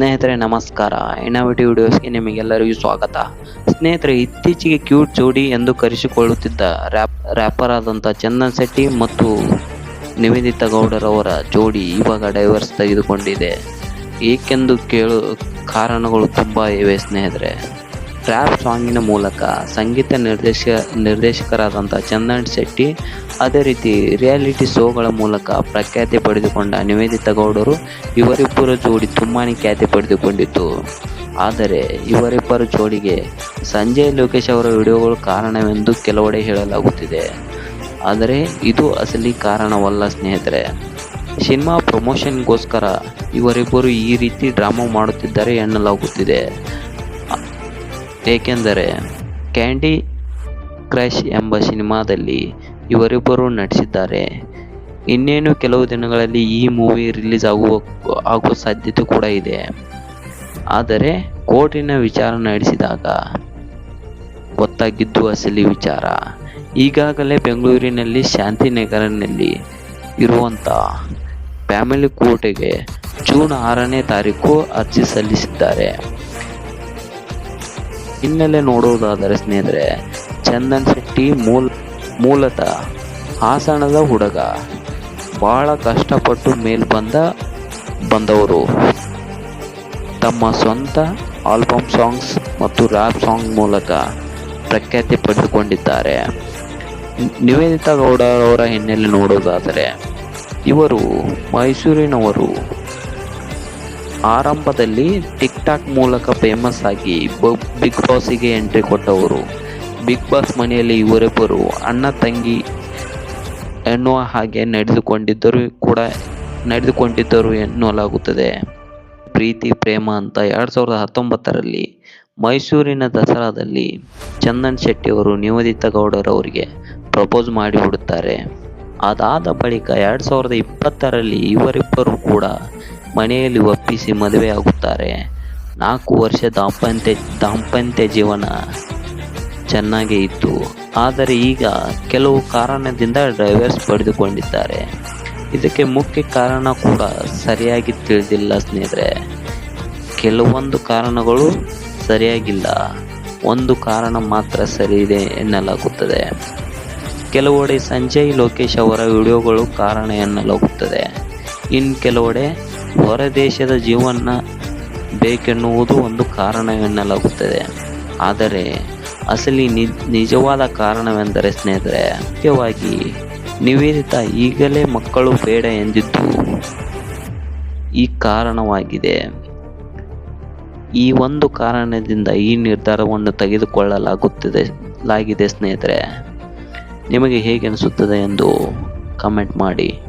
ಸ್ನೇಹಿತರೆ, ನಮಸ್ಕಾರ. ಇನ್ನೋವೇಟಿವ್ ವಿಡಿಯೋಸ್ಗೆ ನಿಮಗೆಲ್ಲರಿಗೂ ಸ್ವಾಗತ. ಸ್ನೇಹಿತರೆ, ಇತ್ತೀಚೆಗೆ ಕ್ಯೂಟ್ ಜೋಡಿ ಎಂದು ಕರೆಸಿಕೊಳ್ಳುತ್ತಿದ್ದ ರ್ಯಾಪ್ ರ್ಯಾಪರ್ ಆದಂಥ ಚಂದನ್ ಶೆಟ್ಟಿ ಮತ್ತು ನಿವೇದಿತ ಗೌಡರವರ ಜೋಡಿ ಇವಾಗ ಡೈವರ್ಸ್ ತೆಗೆದುಕೊಂಡಿದೆ. ಏಕೆಂದು ಕೇಳು ಕಾರಣಗಳು ತುಂಬ ಇವೆ ಸ್ನೇಹಿತರೆ. ರ್ಯಾಪ್ ಸಾಂಗಿನ ಮೂಲಕ ಸಂಗೀತ ನಿರ್ದೇಶಕ ನಿರ್ದೇಶಕರಾದಂಥ ಚಂದನ್ ಶೆಟ್ಟಿ, ಅದೇ ರೀತಿ ರಿಯಾಲಿಟಿ ಶೋಗಳ ಮೂಲಕ ಪ್ರಖ್ಯಾತಿ ಪಡೆದುಕೊಂಡ ನಿವೇದಿತಾ ಗೌಡರು ಇವರಿಬ್ಬರ ಜೋಡಿ ತುಂಬಾ ಖ್ಯಾತಿ ಪಡೆದುಕೊಂಡಿತ್ತು. ಆದರೆ ಇವರಿಬ್ಬರ ಜೋಡಿಗೆ ಸಂಜಯ್ ಲೋಕೇಶ್ ಅವರ ವಿಡಿಯೋಗಳು ಕಾರಣವೆಂದು ಕೆಲವೆಡೆ ಹೇಳಲಾಗುತ್ತಿದೆ. ಆದರೆ ಇದು ಅಸಲಿ ಕಾರಣವಲ್ಲ ಸ್ನೇಹಿತರೆ. ಸಿನಿಮಾ ಪ್ರಮೋಷನ್ಗೋಸ್ಕರ ಇವರಿಬ್ಬರು ಈ ರೀತಿ ಡ್ರಾಮಾ ಮಾಡುತ್ತಿದ್ದಾರೆ ಎನ್ನಲಾಗುತ್ತಿದೆ. ಏಕೆಂದರೆ ಕ್ಯಾಂಡಿ ಕ್ರಶ್ ಎಂಬ ಸಿನಿಮಾದಲ್ಲಿ ಇವರಿಬ್ಬರು ನಟಿಸಿದ್ದಾರೆ. ಇನ್ನೇನು ಕೆಲವು ದಿನಗಳಲ್ಲಿ ಈ ಮೂವಿ ರಿಲೀಸ್ ಆಗುವ ಆಗುವ ಸಾಧ್ಯತೆ ಕೂಡ ಇದೆ. ಆದರೆ ಕೋರ್ಟಿನ ವಿಚಾರ ನಡೆಸಿದಾಗ ಗೊತ್ತಾಗಿದ್ದು ಅಸಲಿ ವಿಚಾರ. ಈಗಾಗಲೇ ಬೆಂಗಳೂರಿನಲ್ಲಿ ಶಾಂತಿನಗರನಲ್ಲಿ ಇರುವಂಥ ಫ್ಯಾಮಿಲಿ ಕೋರ್ಟಿಗೆ ಜೂನ್ ಆರನೇ ತಾರೀಕು ಅರ್ಜಿ ಸಲ್ಲಿಸಿದ್ದಾರೆ. ಹಿನ್ನೆಲೆ ನೋಡುವುದಾದರೆ ಸ್ನೇಹಿತರೆ, ಚಂದನ್ ಶೆಟ್ಟಿ ಮೂಲ, ಮೂಲತಃ ಹಾಸನದ ಹುಡುಗ. ಬಹಳ ಕಷ್ಟಪಟ್ಟು ಮೇಲ್ ಬಂದ, ಬಂದವರು. ತಮ್ಮ ಸ್ವಂತ ಆಲ್ಬಮ್ ಸಾಂಗ್ಸ್ ಮತ್ತು ರ್ಯಾಪ್ ಸಾಂಗ್ ಮೂಲಕ ಪ್ರಖ್ಯಾತಿ ಪಡೆದುಕೊಂಡಿದ್ದಾರೆ. ನಿವೇದಿತಾ ಗೌಡ ಅವರ ಹಿನ್ನೆಲೆ ನೋಡುವುದಾದರೆ, ಇವರು ಮೈಸೂರಿನವರು ಆರಂಭದಲ್ಲಿ ಟಿಕ್ ಟಾಕ್ ಮೂಲಕ ಫೇಮಸ್ ಆಗಿ ಬಿಗ್ ಬಾಸಿಗೆ ಎಂಟ್ರಿ ಕೊಟ್ಟವರು. ಬಿಗ್ ಬಾಸ್ ಮನೆಯಲ್ಲಿ ಇವರಿಬ್ಬರು ಅಣ್ಣ, ತಂಗಿ ಎನ್ನುವ ಹಾಗೆ ನಡೆದುಕೊಂಡಿದ್ದರು ಕೂಡ, ನಡೆದುಕೊಂಡಿದ್ದರು ಎನ್ನಲಾಗುತ್ತದೆ. ಪ್ರೀತಿ, ಪ್ರೇಮ ಅಂತ ಎರಡು ಸಾವಿರದ ಹತ್ತೊಂಬತ್ತರಲ್ಲಿ ಮೈಸೂರಿನ ದಸರಾದಲ್ಲಿ ಚಂದನ್ ಶೆಟ್ಟಿಯವರು ನಿವೇದಿತ ಗೌಡರವರಿಗೆ ಪ್ರಪೋಸ್ ಮಾಡಿಬಿಡುತ್ತಾರೆ. ಅದಾದ ಬಳಿಕ ಎರಡು ಸಾವಿರದ ಇಪ್ಪತ್ತರಲ್ಲಿ ಇವರಿಬ್ಬರು ಕೂಡ ಮನೆಯಲ್ಲಿ ಒಪ್ಪಿಸಿ ಮದುವೆಯಾಗುತ್ತಾರೆ ನಾಲ್ಕು ವರ್ಷ ದಾಂಪತ್ಯ ದಾಂಪತ್ಯ ಜೀವನ ಚೆನ್ನಾಗೇ ಇತ್ತು. ಆದರೆ ಈಗ ಕೆಲವು ಕಾರಣದಿಂದ ಡೈವರ್ಸ್ ಪಡೆದುಕೊಂಡಿದ್ದಾರೆ. ಇದಕ್ಕೆ ಮುಖ್ಯ ಕಾರಣ ಕೂಡ ಸರಿಯಾಗಿ ತಿಳಿದಿಲ್ಲ ಸ್ನೇಹಿತರೆ. ಕೆಲವೊಂದು ಕಾರಣಗಳು ಸರಿಯಾಗಿಲ್ಲ. ಒಂದು ಕಾರಣ ಮಾತ್ರ ಸರಿ ಇದೆ ಎನ್ನಲಾಗುತ್ತದೆ. ಕೆಲವೆಡೆ ಸಂಜಯ್ ಲೋಕೇಶ್ ಅವರ ವಿಡಿಯೋಗಳು ಕಾರಣ ಎನ್ನಲಾಗುತ್ತದೆ. ಇನ್ನು ಕೆಲವೆಡೆ ಹೊರದೇಶದ ಜೀವನ ಬೇಕೆನ್ನುವುದು ಒಂದು ಕಾರಣವೆನ್ನಲಾಗುತ್ತದೆ. ಆದರೆ ಅಸಲಿ ನಿಜವಾದ ಕಾರಣವೆಂದರೆ ಸ್ನೇಹಿತರೆ, ಮುಖ್ಯವಾಗಿ ನಿವೇದಿತ ಈಗಲೇ ಮಕ್ಕಳು ಬೇಡ ಎಂದಿದ್ದು ಈ ಕಾರಣವಾಗಿದೆ. ಈ ಒಂದು ಕಾರಣದಿಂದ ಈ ನಿರ್ಧಾರವನ್ನು ತೆಗೆದುಕೊಳ್ಳಲಾಗುತ್ತದೆ, ಲಾಗಿದೆ ಸ್ನೇಹಿತರೆ. ನಿಮಗೆ ಹೇಗೆ ಅನಿಸುತ್ತದೆ ಎಂದು ಕಮೆಂಟ್ ಮಾಡಿ.